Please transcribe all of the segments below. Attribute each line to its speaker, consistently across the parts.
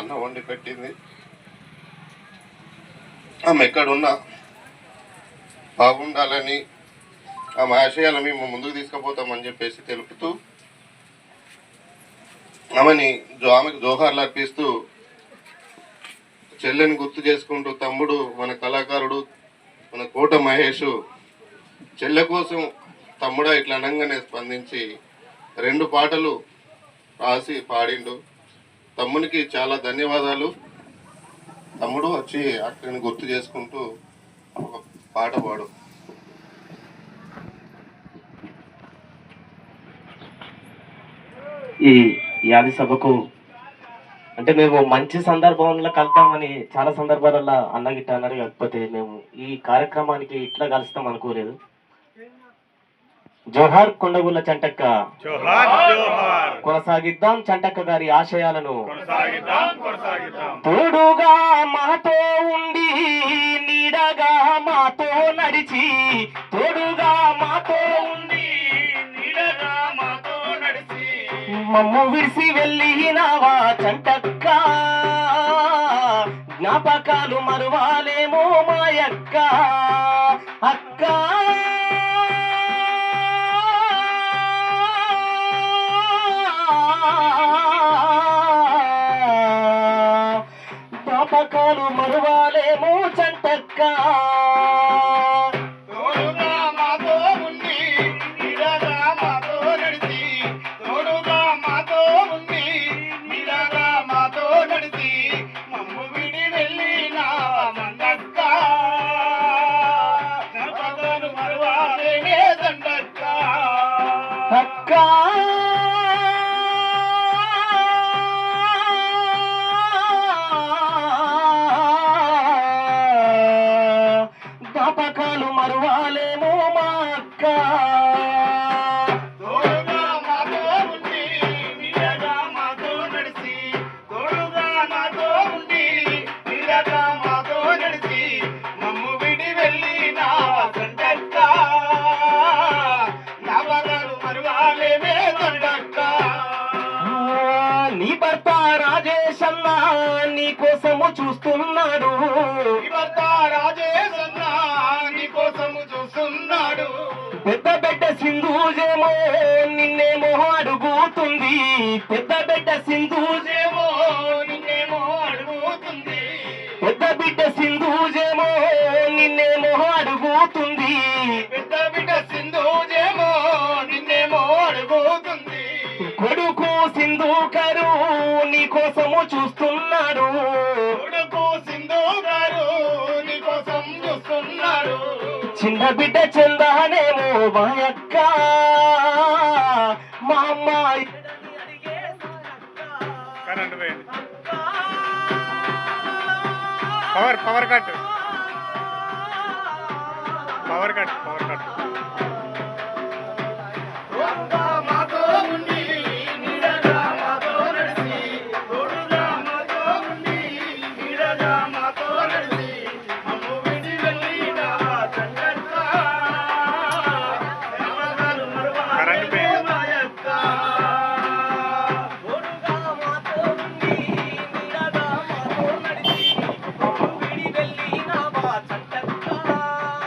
Speaker 1: అన్నం వండి పెట్టింది. ఆమె ఎక్కడున్నా బాగుండాలని ఆమె ఆశయాలు మేము ముందుకు తీసుకుపోతామని చెప్పేసి తెలుపుతూ ఆమెని జో ఆమెకు జోహార్లు అర్పిస్తూ చెల్లెని గుర్తు చేసుకుంటూ తమ్ముడు మన కళాకారుడు మన కోట మహేష్ చెల్లె కోసం తమ్ముడా ఇట్లా అనగానే స్పందించి రెండు పాటలు రాసి పాడిండు. తమ్మునికి చాలా ధన్యవాదాలు. తమ్ముడు వచ్చి అక్కడిని గుర్తు చేసుకుంటూ ఒక పాట పాడు.
Speaker 2: ఈ యాది సభకు అంటే మేము మంచి సందర్భంలో కలుద్దామని చాలా సందర్భాలలో అన్నగిట్ట అన్నారు. కాకపోతే మేము ఈ కార్యక్రమానికి ఇట్లా కలుస్తాం అనుకోలేదు. జోహార్ కొండగుల్ల చంటక్క. కొనసాగిద్దాం చంటక్క గారి ఆశయాలను. తోడుగా మాతో ఉండి నీడగా మాతో నడిచి తోడుగా మాతో ఉండి
Speaker 3: నీడగా మాతో నడిచి.
Speaker 2: మమ్ము విడిసి వెళ్ళినావా చంటక్క? జ్ఞాపకాలు మరువాలేమో మాయక్క. అక్క జ్ఞాపకాలు మరువాలేమో చంటక్క.
Speaker 3: తోడుగా నవగలు మరువాలేమే దండక్క
Speaker 2: ఆ, నీ భర్త రాజేష్ అన్న నీ కోసము చూస్తున్నాడు.
Speaker 3: భర్త
Speaker 2: పెద్ద బిడ్డ సింధూజేమో నిన్నేమో అడుగుతుంది. పెద్ద బిడ్డ సింధూజేమో
Speaker 3: నిన్నేమో అడుగుతుంది.
Speaker 2: పెద్ద బిడ్డ సింధూజేమో నిన్నేమో అడుగుతుంది.
Speaker 3: పెద్ద బిడ్డ సింధూజేమో నిన్నేమో అడుగుతుంది.
Speaker 2: కొడుకు సింధూకరు నీ కోసము చూస్తున్నాడు.
Speaker 3: కొడుకు
Speaker 2: చిన్న బిడ్డ చెందానేమో మా మా అమ్మాయి
Speaker 3: power power cut power cut power cut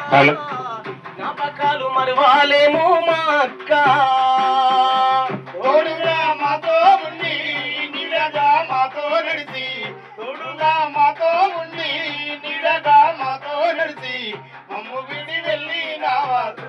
Speaker 3: జ్ఞాపకాలు మరవాలేమో మా అక్క. తోడుగా మాతో ఉండి నీడగా మాతో నడిచి తోడుగా మాతో ఉండి నీడగా మాతో నడిచి అమ్ము విడి వెళ్ళి నావాదు